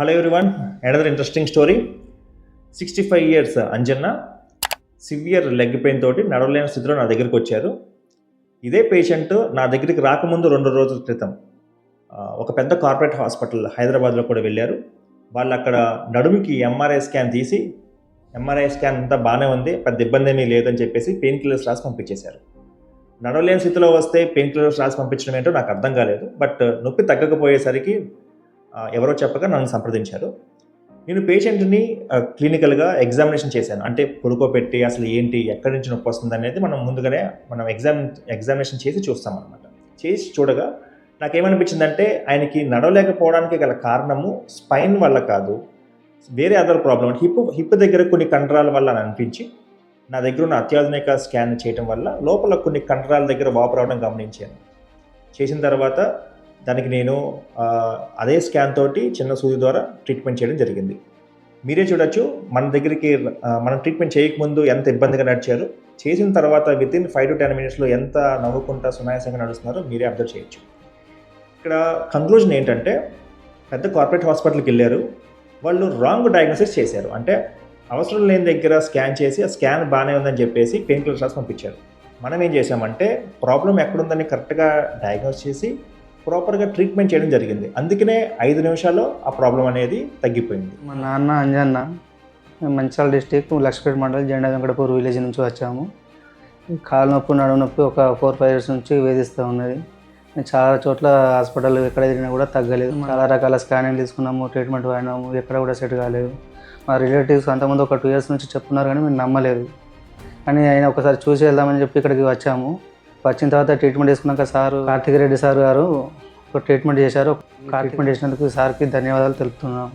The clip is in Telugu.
Hello everyone another interesting story sixty five years Anjanna. Severe leg pain తోటి నడవలేని స్థితిలో నా దగ్గరికి వచ్చారు. ఇదే పేషెంట్ నా దగ్గరికి రాకముందు రెండు రోజుల క్రితం. ఒక పెద్ద కార్పొరేట్ హాస్పిటల్ హైదరాబాద్లో కూడా వెళ్ళారు. వాళ్ళు అక్కడ నడుముకి ఎంఆర్ఐ స్కాన్ తీసి ఎంఆర్ఐ స్కాన్ అంతా బాగానే ఉంది పెద్ద ఇబ్బంది ఏమీ లేదని చెప్పేసి పెయిన్ కిల్లర్స్ రాసి పంపించేశారు. నడవలేని స్థితిలో వస్తే పెయిన్ కిల్లర్స్ రాసి పంపించడం ఏంటో నాకు అర్థం కాలేదు. బట్ నొప్పి తగ్గకపోయేసరికి ఎవరో చెప్పగా నన్ను సంప్రదించారు. నేను పేషెంట్ని క్లినికల్గా ఎగ్జామినేషన్ చేశాను. అంటే పడుకోబెట్టి అసలు ఏంటి ఎక్కడి నుంచి నొప్పి వస్తుంది అనేది మనం ముందుగానే మనం ఎగ్జామ్ ఎగ్జామినేషన్ చేసి చూస్తాం అనమాట చేసి చూడగా నాకేమనిపించిందంటే ఆయనకి నడవలేకపోవడానికి గల కారణము స్పైన్ వల్ల కాదు వేరే అదర్ ప్రాబ్లం హిప్ హిప్ దగ్గర కొన్ని కండరాల వల్ల అని అనిపించి నా దగ్గర ఉన్న అత్యాధునిక స్కాన్ చేయడం వల్ల లోపల కొన్ని కండరాల దగ్గర వాపు రావడం గమనించాను. చేసిన తర్వాత దానికి నేను అదే స్కాన్ తోటి చిన్న సూది ద్వారా ట్రీట్మెంట్ చేయడం జరిగింది. మీరే చూడొచ్చు మన దగ్గరికి మనం ట్రీట్మెంట్ చేయకముందు ఎంత ఇబ్బందిగా నడిచారు చేసిన తర్వాత within five to ten మినిట్స్లో ఎంత నవ్వుకుంటా సునాయాసంగా నడుస్తున్నారో మీరే అబ్జర్వ్ చేయొచ్చు. ఇక్కడ కంక్లూజన్ ఏంటంటే పెద్ద కార్పొరేట్ హాస్పిటల్కి వెళ్ళారు వాళ్ళు రాంగ్ డయాగ్నోసిస్ చేశారు. అంటే అవసరం లేని దగ్గర స్కాన్ చేసి ఆ స్కాన్ బాగానే ఉందని చెప్పేసి పెయిన్ కిల్లర్స్ రాసి పంపించారు. మనం ఏం చేసామంటే ప్రాబ్లం ఎక్కడుందని కరెక్ట్గా డయాగ్నోస్ చేసి ప్రాపర్గా ట్రీట్మెంట్ చేయడం జరిగింది. అందుకనే ఐదు నిమిషాల్లో ఆ ప్రాబ్లం అనేది తగ్గిపోయింది. మా నాన్న అంజన్న మేము మంచిర్యాల డిస్టిక్ లక్ష్మీపేట మండలం జెండా వెంకటపూర్ విలేజ్ నుంచి వచ్చాము. కాలు నొప్పి నడుము నొప్పి ఒక ఫోర్ ఫైవ్ ఇయర్స్ నుంచి వేధిస్తూ ఉన్నది. నేను చాలా చోట్ల హాస్పిటల్ ఎక్కడ తిరిగినా కూడా తగ్గలేదు. చాలా రకాల స్కానింగ్ తీసుకున్నాము ట్రీట్మెంట్ వాడినాము ఎక్కడ కూడా సెట్ కాలేదు. మా రిలేటివ్స్ అంతకుముందు ఒక టూ ఇయర్స్ నుంచి చెప్తున్నారు కానీ మేము నమ్మలేదు. కానీ ఆయన ఒకసారి చూసి వెళ్దామని చెప్పి ఇక్కడికి వచ్చాము. వచ్చిన తర్వాత ట్రీట్మెంట్ వేసుకున్నాక సార్ కార్తిక్ రెడ్డి సార్ గారు ఒక ట్రీట్మెంట్ చేశారు. ట్రీట్మెంట్ చేసినందుకు సార్కి ధన్యవాదాలు తెలుపుతున్నాము